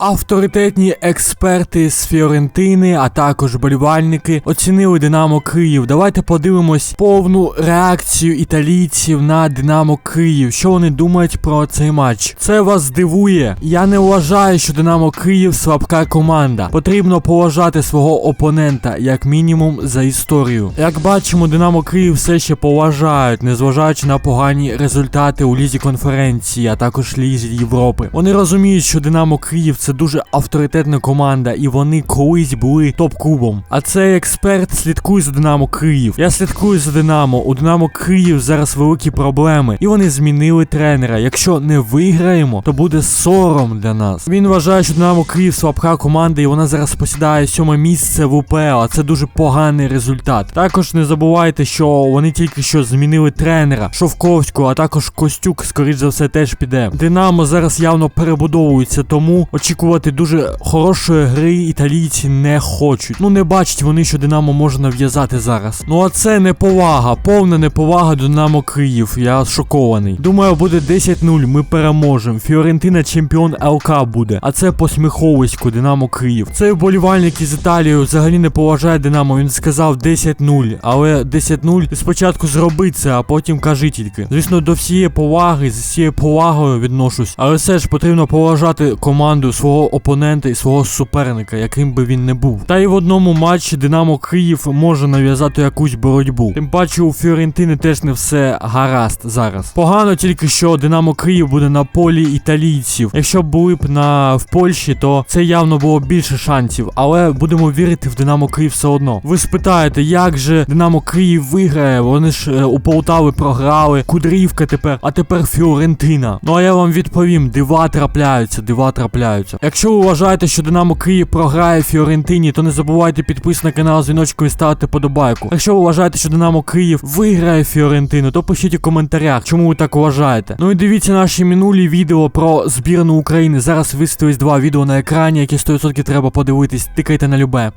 Авторитетні експерти з Фіорентини, а також болівальники оцінили Динамо Київ. Давайте подивимось повну реакцію італійців на Динамо Київ. Що вони думають про цей матч? Це вас здивує. Я не вважаю, що Динамо Київ слабка команда. Потрібно поважати свого опонента, як мінімум, за історію. Як бачимо, Динамо Київ все ще поважають, незважаючи на погані результати у лізі конференції, а також лізі Європи. Вони розуміють, що Динамо Київ це дуже авторитетна команда, і вони колись були топ-клубом. А цей експерт слідкує за Динамо Київ. Я слідкую за Динамо. У Динамо Київ зараз великі проблеми, і вони змінили тренера. Якщо не виграємо, то буде сором для нас. Він вважає, що Динамо Київ слабка команда, і вона зараз посідає сьоме місце в УПЛ. А це дуже поганий результат. Також не забувайте, що вони тільки що змінили тренера Шовковського, а також Костюк, скоріш за все, теж піде. Динамо зараз явно перебудовується, тому очікувати дуже хорошої гри італійці не хочуть. Ну не бачать вони, що Динамо може нав'язати зараз. Ну а це неповага, повна неповага до Динамо Київ. Я шокований. Думаю, буде 10-0. Ми переможемо. Фіорентина чемпіон ЛК буде. А це посміховисько Динамо Київ. Цей вболівальник із Італії взагалі не поважає Динамо. Він сказав 10-0. Але 10-0 спочатку зроби це, а потім кажи тільки. Звісно, до всієї поваги, з всією повагою відношусь. Але все ж потрібно поважати команду свого опонента і свого суперника, яким би він не був. Та й в одному матчі Динамо Київ може нав'язати якусь боротьбу. Тим паче у Фіорентини теж не все гаразд зараз. Погано тільки що Динамо Київ буде на полі італійців. Якщо б були б на в Польщі, то це явно було більше шансів. Але будемо вірити в Динамо Київ все одно. Ви спитаєте, як же Динамо Київ виграє? Вони ж е, у Полтави програли, Кудрівка тепер, а тепер Фіорентина. Ну а я вам відповім: дива трапляються, дива трапляються. Якщо ви вважаєте, що Динамо Київ програє Фіорентині, то не забувайте підписатися на канал дзвіночку і ставити подобайку. Якщо ви вважаєте, що Динамо Київ виграє Фіорентину, то пишіть у коментарях, чому ви так вважаєте. Ну і дивіться наші минулі відео про збірну України. Зараз висвітились два відео на екрані, які 100% треба подивитись. Тикайте на любе.